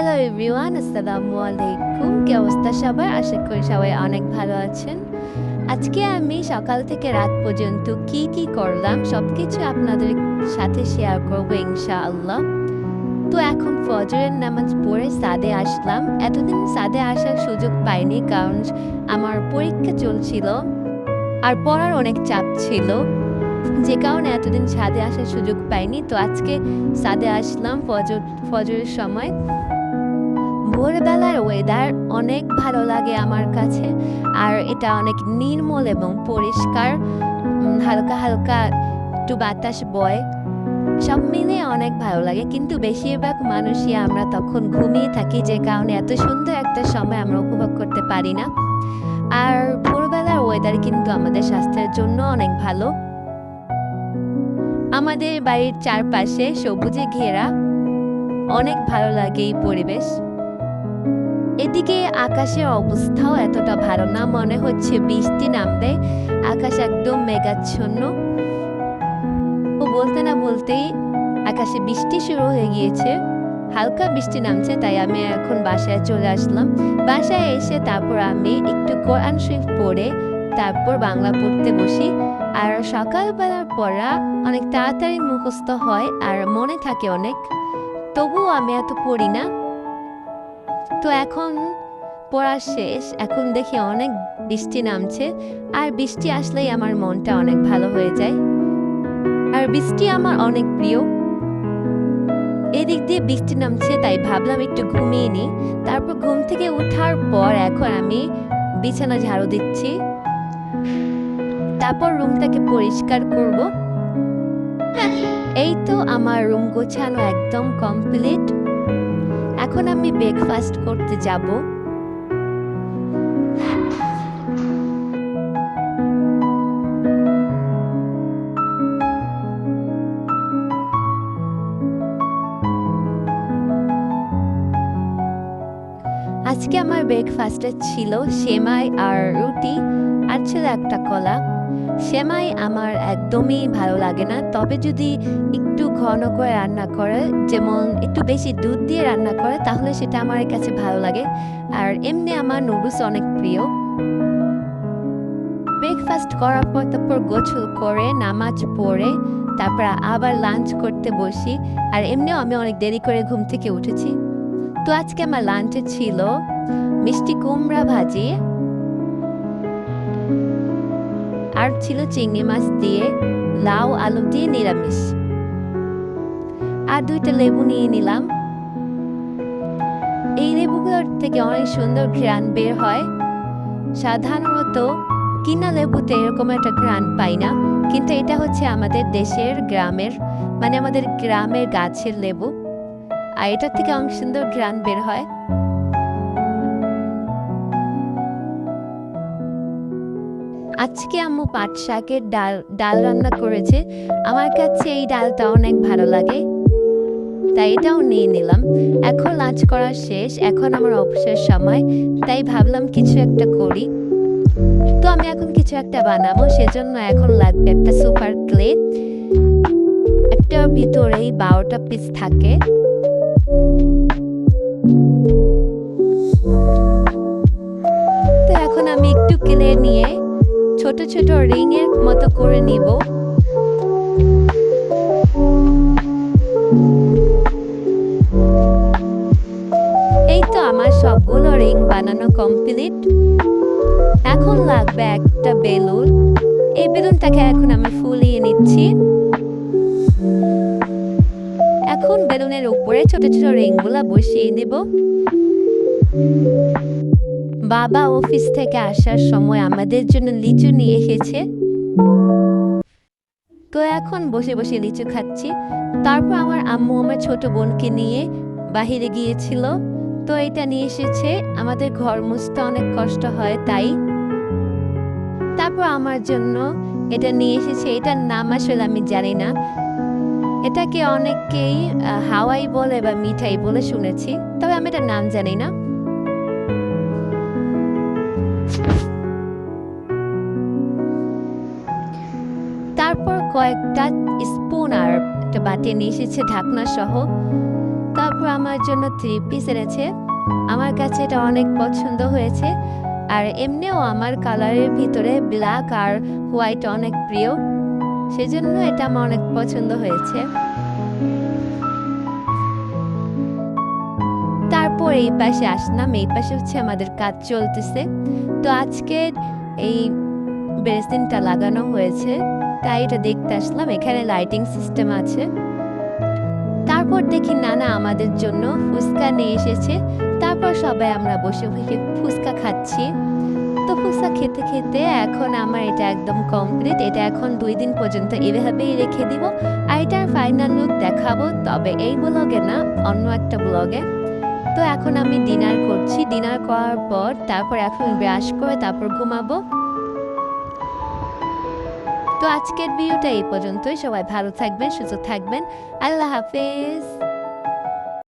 Hello everyone আসসালামু আলাইকুম কি অবস্থা সবাই? আশা করি সবাই অনেক ভালো আছেন। আজকে আমি সকাল থেকে রাত পর্যন্ত কি কি করলাম সব কিছু আপনাদের সাথে শেয়ার করব ইনশাআল্লাহ। তো এখন ফজরের নামাজ পড়ে সাদে আসলাম। এতদিন সাদে আসার সুযোগ পাইনি কারণ আমার পরীক্ষা চলছিল আর পড়ার অনেক চাপ ছিল। যে কারণে এতদিন ছাদে আসার সুযোগ পাইনি। তো আজকে সাদে আসলাম ফজর, ফজরের সময়। ভোরবেলার ওয়েদার অনেক ভালো লাগে আমার কাছে। আর এটা অনেক নির্মল এবং পরিষ্কার। হালকা হালকা একটু বাতাস বয়। সব মিলিয়ে অনেক ভালো লাগে। কিন্তু বেশিরভাগ মানুষই আমরা তখন ঘুমিয়ে থাকি যে কারণে এত সুন্দর একটা সময় আমরা উপভোগ করতে পারি না। আর ভোরবেলার ওয়েদার কিন্তু আমাদের স্বাস্থ্যের জন্য অনেক ভালো। আমাদের বাড়ির চারপাশে সবুজে ঘেরা। অনেক ভালো লাগে এই পরিবেশ। এদিকে আকাশের অবস্থাও এতটা ভালো না মনে হচ্ছে বৃষ্টি নামবে। আকাশ একদম মেঘাচ্ছন্ন। ও বলতে না বলতেই আকাশে বৃষ্টি শুরু হয়ে গিয়েছে। হালকা বৃষ্টি নামছে, তাই আমি এখন বাসায় চলে আসলাম। বাসায় এসে তারপর আমি একটু কোরআন শরীফ পড়ে তারপর বাংলা পড়তে বসি। আর সকালবেলার পড়া অনেক তাড়াতাড়ি মুখস্থ হয় আর মনে থাকে অনেক। তবুও আমি এত পড়ি না। তো এখন পড়া শেষ। এখন দেখি অনেক বৃষ্টি নামছে। আর বৃষ্টি আসলেই আমার মনটা অনেক ভালো হয়ে যায়। আর বৃষ্টি আমার অনেক প্রিয়। এদিক দিয়ে বৃষ্টি নামছে, তাই ভাবলাম একটু ঘুমিয়ে নিই। তারপর ঘুম থেকে ওঠার পর এখন আমি বিছানা ঝাড়ু দিচ্ছি। তারপর রুমটাকে পরিষ্কার করব। এই তো আমার রুম গোছানো একদম কমপ্লিট। এখন আমি ব্রেকফাস্ট করতে যাব। আজকে আমার ব্রেকফাস্টে ছিল সেমাই আর রুটি, আর ছিল একটা কলা। সেমাই আমার একদমই ভালো লাগে না। তবে যদি একটু ঘন করে রান্না করে, যেমন একটু বেশি দুধ দিয়ে রান্না করে, তাহলে সেটা আমার কাছে ভালো লাগে। আর এমনি আমার নুডলস অনেক প্রিয়। ব্রেকফাস্ট করার পর তারপর গোছল করে, নামাজ পড়ে, তারপর আবার লাঞ্চ করতে বসি। আর এমনিও আমি অনেক দেরি করে ঘুম থেকে উঠেছি। তো আজকে আমার লাঞ্চে ছিল মিষ্টি কুমড়া ভাজি। আর ছিল চিংড়ি মাছ দিয়ে লাউ, আলু দিয়ে নিরামিষ। আর দুইটা লেবু নিয়ে নিলাম। এই লেবুগুলোর থেকে অনেক সুন্দর ঘ্রাণ বের হয়। সাধারণত কিনা লেবুতে এরকম একটা ঘ্রাণ পাই না। কিন্তু এটা হচ্ছে আমাদের দেশের গ্রামের মানে আমাদের গ্রামের গাছের লেবু। আর এটার থেকে অনেক সুন্দর ঘ্রাণ বের হয়। আজকে আম্মু পাট শাকের ডাল ডাল রান্না করেছে। আমার কাছে এই ডালটা অনেক ভালো লাগে। তাই এটাও নিয়ে নিলাম। এখন লাঞ্চ করা শেষ। এখন আমার অবসর সময়। তাই ভাবলাম কিছু একটা করি। তো আমি এখন কিছু একটা বানাবো। সেজন্য এখন লাগবে একটা সুপার ক্লে। একটার ভিতরেই বারোটা পিস থাকে। ছোট ছোট রিং এর মতো করে নিব। এই তো আমার সবগুলো রিং বানানো কমপ্লিট। এখন লাগবে একটা বেলুন। এই বেলুনটাকে এখন আমি ফুলিয়ে নিচ্ছি। এখন বেলুনের উপরে ছোট ছোট রিংগুলা বসিয়ে দেব বাবা অফিস থেকে আসার সময় আমাদের জন্য লিচু নিয়ে এসেছে। তো এখন বসে বসে লিচু খাচ্ছি। তারপর আমার আম্মু আমার ছোট বোনকে নিয়ে বাহিরে গিয়েছিল। তো এটা নিয়ে এসেছে। আমাদের ঘর মুছতে অনেক কষ্ট হয়, তাই। তারপর আমার জন্য এটা নিয়ে এসেছে। এটার নাম আসলে আমি জানি না। এটাকে অনেকেই হাওয়াই বলে বা মিঠাই বলে শুনেছি। তবে আমি এটার নাম জানি না। তারপর কয়েকটা স্পুন আর একটা বাটি নিয়ে এসেছে ঢাকনা সহ। তারপর আমার জন্য থ্রি পিস এনেছে। আমার কাছে এটা অনেক পছন্দ হয়েছে। আর এমনিও আমার কালারের ভিতরে ব্ল্যাক আর হোয়াইট অনেক প্রিয়। সেজন্য এটা আমার অনেক পছন্দ হয়েছে। তারপর এই পাশে আসলাম, এই পাশে হচ্ছে আমাদের কাজ চলতেছে। তো আজকের এই বেসিনটা লাগানো হয়েছে, তাই এটা দেখতে আসলাম, এখানে লাইটিং সিস্টেম আছে। তারপর দেখি নানা আমাদের জন্য ফুচকা নিয়ে এসেছে, তারপর সবাই আমরা বসে বসে ফুচকা খাচ্ছি। তো ফুচকা খেতে খেতে এখন আমার এটা একদম কমপ্লিট এটা এখন দুই দিন পর্যন্ত এভাবেই রেখে দিব। আর এটার ফাইনাল লুক দেখাবো, তবে এই ব্লগে না, অন্য একটা ব্লগে তো এখন আমি ডিনার করছি। ডিনার করার পর তারপর এখন ব্রাশ করে তারপর ঘুমাবো। তো আজকের ভিডিওটা এই পর্যন্তই। সবাই ভালো থাকবেন, সুস্থ থাকবেন। আল্লাহ হাফেজ।